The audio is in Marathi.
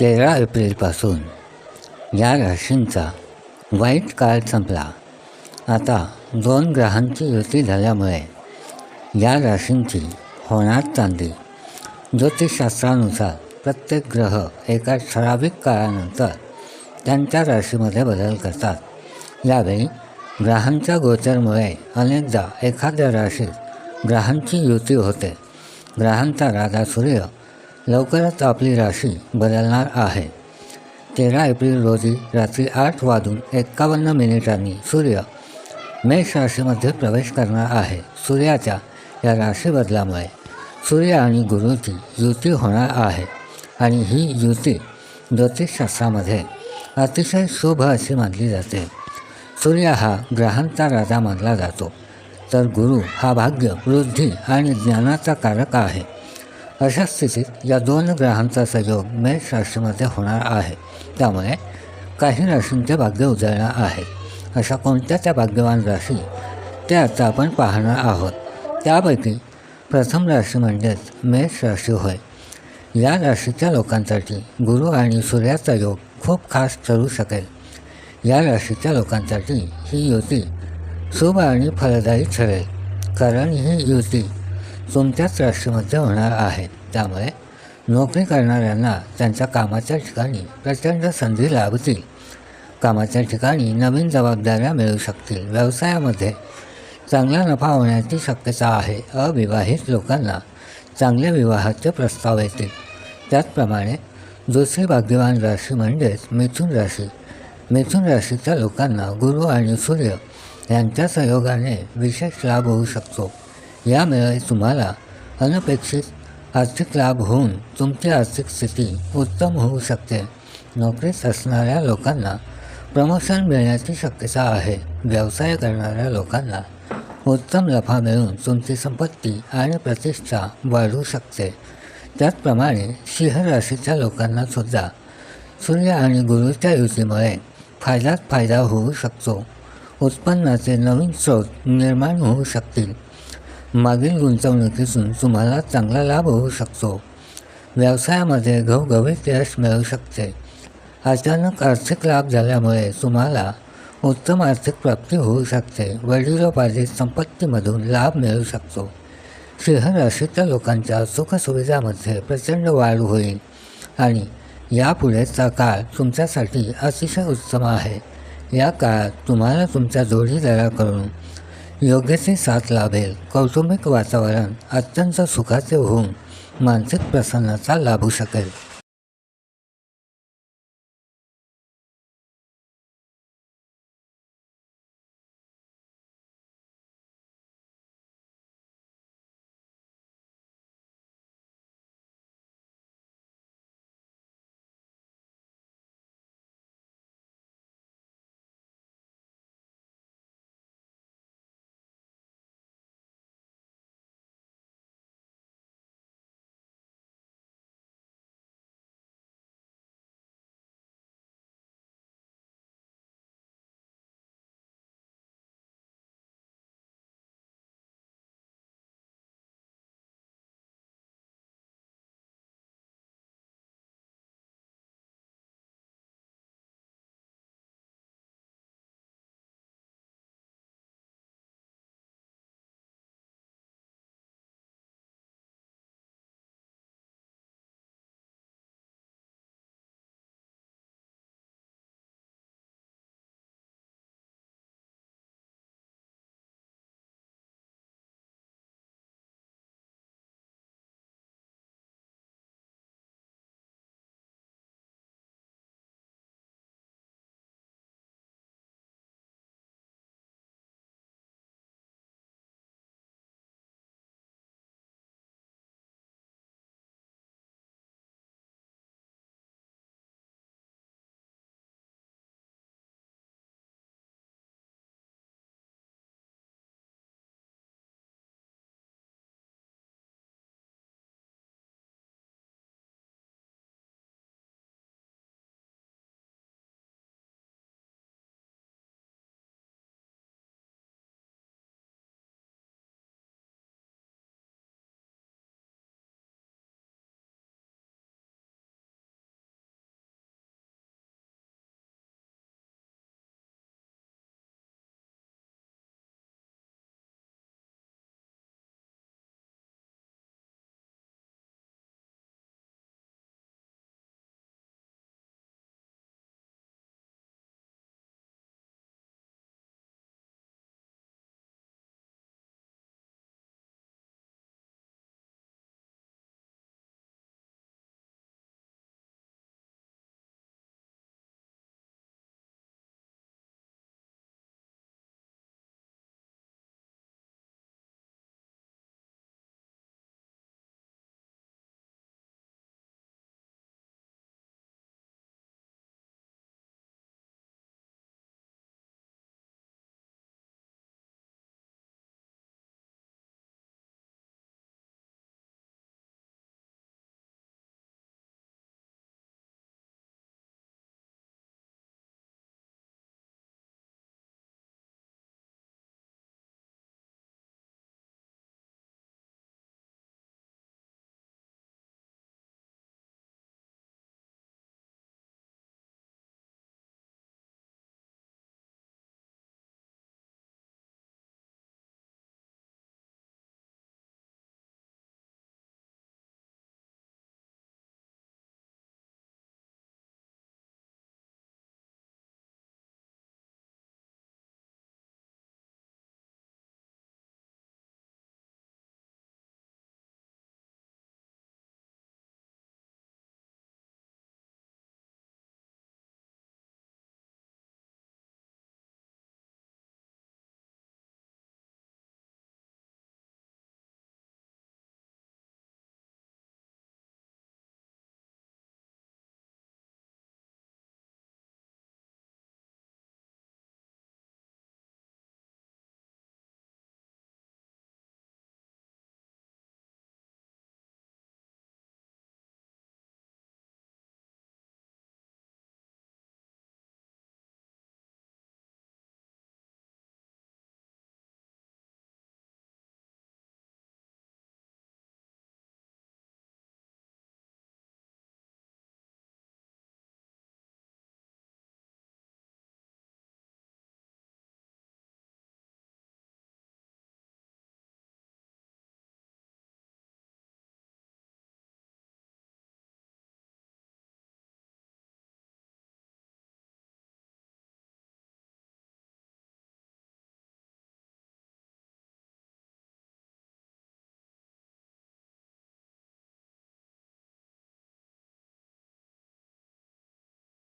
तेरा एप्रिलपासून या राशींचा वाईट काळ संपला. आता दोन ग्रहांची युती झाल्यामुळे या राशींची होणार चांदी. ज्योतिषशास्त्रानुसार प्रत्येक ग्रह एका ठराविक काळानंतर त्यांच्या राशीमध्ये बदल करतात. यावेळी ग्रहांच्या गोचरमुळे अनेकदा एखाद्या राशीत ग्रहांची युती होते. ग्रहांचा राजा सूर्य लवकरच आपली राशी बदलणार आहे. तेरा एप्रिल रोजी रात्री आठ वाजून एक्कावन्न मिनिटांनी सूर्य मेष राशीमध्ये प्रवेश करणार आहे. सूर्याच्या या राशी बदलामुळे सूर्य आणि गुरुची युती होणार आहे आणि ही युती ज्योतिषशास्त्रामध्ये अतिशय शुभ अशी मानली जाते. सूर्य हा ग्रहांचा राजा मानला जातो. तर गुरु हा भाग्य वृद्धी आणि ज्ञानाचा कारक आहे. अशा स्थितीत या दोन ग्रहांचा संयोग मेष राशीमध्ये होणार आहे. त्यामुळे काही राशींचे भाग्य उजळणार आहे. अशा कोणत्या त्या भाग्यवान राशी? ते आता आपण पाहणार आहोत. त्यापैकी प्रथम राशी म्हणजेच मेष राशी होय. या राशीच्या लोकांसाठी गुरु आणि सूर्याचा योग खूप खास ठरू शकेल. या राशीच्या लोकांसाठी ही युती शुभ आणि फलदायी ठरेल. कारण ही युती तुमच्याच राशीमध्ये होणार आहेत त्यामुळे नोकरी करणाऱ्यांना त्यांच्या कामाच्या ठिकाणी प्रचंड संधी लाभतील. कामाच्या ठिकाणी नवीन जबाबदाऱ्या मिळू शकतील. व्यवसायामध्ये चांगला नफा होण्याची शक्यता आहे. अविवाहित लोकांना चांगल्या विवाहाचे प्रस्ताव येतील. त्याचप्रमाणे दुसरी भाग्यवान राशी म्हणजेच मिथुन राशी. मिथुन राशीच्या लोकांना गुरु आणि सूर्य यांच्या सहयोगाने विशेष लाभ होऊ शकतो. यामुळे तुम्हाला अनपेक्षित आर्थिक लाभ होऊन तुमची आर्थिक स्थिती उत्तम होऊ शकते. नोकरीत असणाऱ्या लोकांना प्रमोशन मिळण्याची शक्यता आहे. व्यवसाय करणाऱ्या लोकांना उत्तम नफा मिळून तुमची संपत्ती आणि प्रतिष्ठा वाढू शकते. त्याचप्रमाणे सिंह राशीच्या लोकांना सुद्धा सूर्य आणि गुरुच्या युतीमुळे फायदाच फायदा होऊ शकतो. उत्पन्नाचे नवीन स्रोत निर्माण होऊ शकतील. मागील गुंतवणुकीतून तुम्हाला चांगला लाभ होऊ शकतो. व्यवसायामध्ये घवघवीत यश मिळू शकते. अचानक आर्थिक लाभ झाल्यामुळे तुम्हाला उत्तम आर्थिक प्राप्ती होऊ शकते. वडिलोपार्जित संपत्तीमधून लाभ मिळू शकतो. सिंह राशीच्या लोकांच्या सुखसुविधामध्ये प्रचंड वाढ होईल आणि यापुढेचा काळ तुमच्यासाठी अतिशय उत्तम आहे. या काळात तुम्हाला तुमच्या जोडीदाराकडून योग्य साथ लाभेल. कौटुंबिक वातावरण अत्यंत सुखाचे होऊन मानसिक प्रसन्नता लाभू शकेल.